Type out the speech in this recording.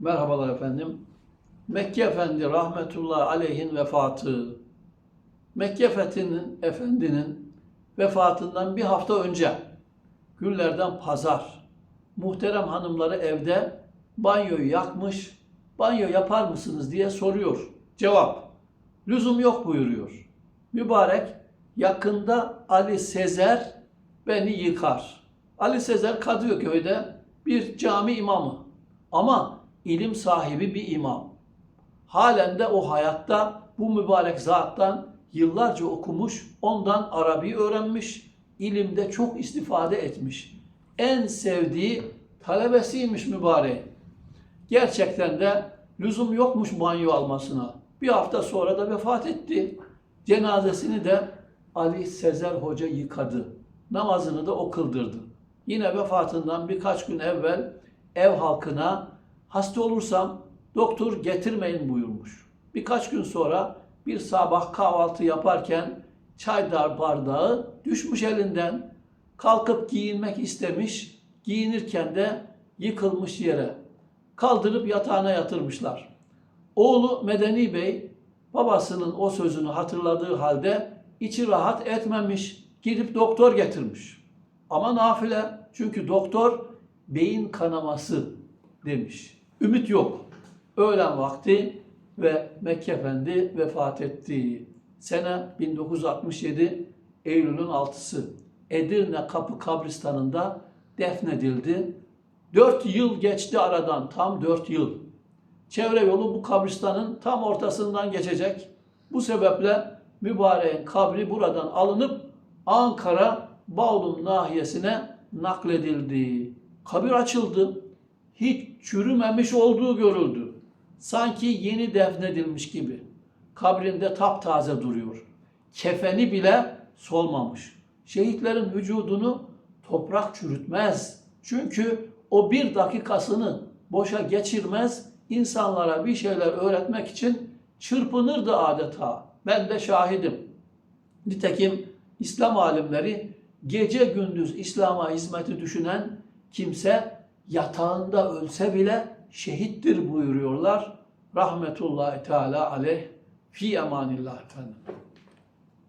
Merhabalar efendim. Mekke Efendi rahmetullahi aleyhin vefatı. Mekke Fethi'nin efendinin vefatından bir hafta önce günlerden pazar muhterem hanımları evde banyoyu yakmış. Banyo yapar mısınız diye soruyor. Cevap. Lüzum yok buyuruyor. Mübarek yakında Ali Sezer beni yıkar. Ali Sezer Kadıköy'de bir cami imamı. Ama ilim sahibi bir imam. Halen de o hayatta bu mübarek zattan yıllarca okumuş, ondan Arabi öğrenmiş, ilimde çok istifade etmiş. En sevdiği talebesiymiş mübarek. Gerçekten de lüzum yokmuş banyo almasına. Bir hafta sonra da vefat etti. Cenazesini de Ali Sezer Hoca yıkadı. Namazını da o kıldırdı. Yine vefatından birkaç gün evvel ev halkına hasta olursam doktor getirmeyin buyurmuş. Birkaç gün sonra bir sabah kahvaltı yaparken çay dar bardağı düşmüş elinden. Kalkıp giyinmek istemiş, giyinirken de yıkılmış yere. Kaldırıp yatağına yatırmışlar. Oğlu Medeni Bey babasının o sözünü hatırladığı halde içi rahat etmemiş, gidip doktor getirmiş. Ama nafile çünkü doktor beyin kanaması demiş. Ümit yok. Öğlen vakti ve Mekke Efendi vefat etti. Sene 1967 Eylül'ün 6'sı. Edirne Kapı Kabristanı'nda defnedildi. 4 yıl geçti aradan, tam 4 yıl. Çevre yolu bu kabristanın tam ortasından geçecek. Bu sebeple mübareğin kabri buradan alınıp Ankara Bağlum nahiyesine nakledildi. Kabir açıldı. Hiç çürümemiş olduğu görüldü. Sanki yeni defnedilmiş gibi. Kabrinde taptaze duruyor. Kefeni bile solmamış. Şehitlerin vücudunu toprak çürütmez. Çünkü o bir dakikasını boşa geçirmez, insanlara bir şeyler öğretmek için çırpınırdı adeta. Ben de şahidim. Nitekim İslam alimleri gece gündüz İslam'a hizmeti düşünen kimse yatağında ölse bile şehittir buyuruyorlar. Rahmetullahi Teala aleyh fi emanillah efendim.